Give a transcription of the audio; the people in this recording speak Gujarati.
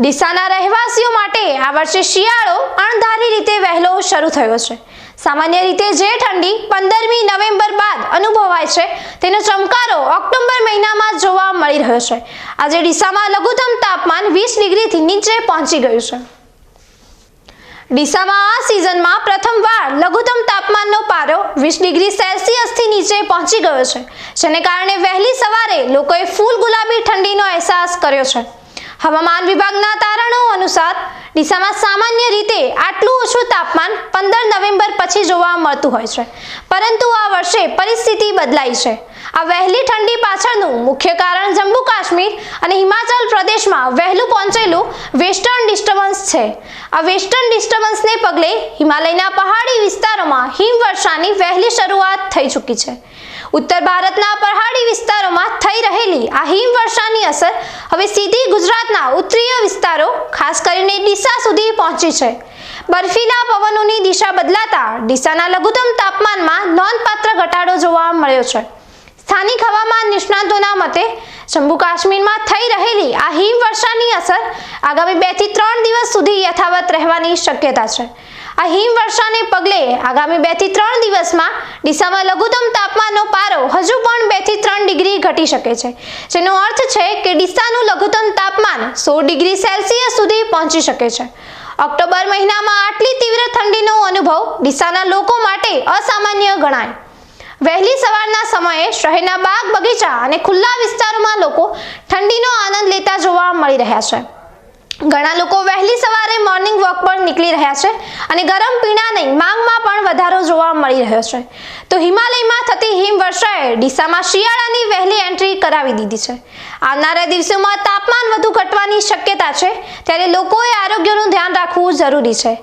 ડીસાના રહેવાસીઓ માટે આ વર્ષે શિયાળો અણધારી રીતે વહેલો શરૂ થયો છે. સામાન્ય રીતે જે ઠંડી પંદરમી નવેમ્બર બાદ અનુભવાય છે, તેનો ચમકારો ઓક્ટોબર મહિનામાં જોવા મળી રહ્યો છે. આજે ડીસામાં લઘુત્તમ તાપમાન વીસ ડિગ્રીથી નીચે પહોંચી ગયું છે. ડીસામાં આ સિઝનમાં પ્રથમવાર લઘુત્તમ તાપમાનનો પારો વીસ ડિગ્રી સેલ્સિયસથી નીચે પહોંચી ગયો છે, જેને કારણે વહેલી સવારે લોકોએ ફૂલ ગુલાબી ઠંડીનો અહેસાસ કર્યો છે. હવામાન વિભાગના તારણો અનુસાર ડીસામાં સામાન્ય રીતે આટલું ઓછું તાપમાન પંદર નવેમ્બર પછી જોવા મળતું હોય છે. પરંતુ આ વર્ષે પરિસ્થિતિ બદલાઈ છે. આ વહેલી ઠંડી પાછળનું મુખ્ય કારણ જમ્મુ કાશ્મીર અને હિમાચલ પ્રદેશમાં વહેલું પહોંચેલું વેસ્ટર્ન ડિસ્ટર્બન્સ છે. આ વેસ્ટર્ન ડિસ્ટર્બન્સને પગલે હિમાલયના પહાડી વિસ્તારોમાં હિમવર્ષાની વહેલી શરૂઆત થઈ ચૂકી છે. ઉત્તર ભારતના પહાડી વિસ્તારોમાં થઈ રહેલી આ હિમવર્ષાની અસર હવે સીધી ગુજરાતના ઉત્તરીય વિસ્તારો, ખાસ કરીને ડીસા સુધી પહોંચી છે. બર્ફીલા પવનોની દિશા બદલાતા ડીસાના લઘુત્તમ તાપમાનમાં નોંધપાત્ર ઘટાડો જોવા મળ્યો છે. સ્થાનિક હવામાન નિષ્ણાતોના મતે, જમ્મુ કાશ્મીરમાં થઈ રહેલી આ હિમવર્ષાની અસર આગામી બેથી ત્રણ દિવસ સુધી યથાવત રહેવાની શક્યતા છે. આ હિમવર્ષાને પગલે આગામી બેથી ત્રણ દિવસમાં ડીસામાં લઘુત્તમ તાપમાનનો પારો હજુ પણ બેથી ત્રણ ડિગ્રી ઘટી શકે છે. જેનો અર્થ છે કે ડીસાનું લઘુત્તમ તાપમાન સો ડિગ્રી સેલ્સિયસ સુધી પહોંચી શકે છે. ઓક્ટોબર મહિનામાં આટલી તીવ્ર ઠંડીનો અનુભવ ડીસાના લોકો માટે અસામાન્ય ગણાય. વહેલી સવારના સમયે શહેરના બાગ બગીચા અને ખુલ્લા વિસ્તારોમાં લોકો ઠંડીનો આનંદ લેતા જોવા મળી રહ્યા છે. ઘણા લોકો વહેલી સવારે મોર્નિંગ વોક પર નીકળી રહ્યા છે અને ગરમ પીણાની માંગમાં પણ વધારો જોવા મળી રહ્યો છે. તો હિમાલયમાં થતી હિમવર્ષાએ ડીસામાં શિયાળાની વહેલી એન્ટ્રી કરાવી દીધી છે. આવનારા દિવસોમાં તાપમાન વધુ ઘટવાની શક્યતા છે, ત્યારે લોકોએ આરોગ્યનું ધ્યાન રાખવું જરૂરી છે.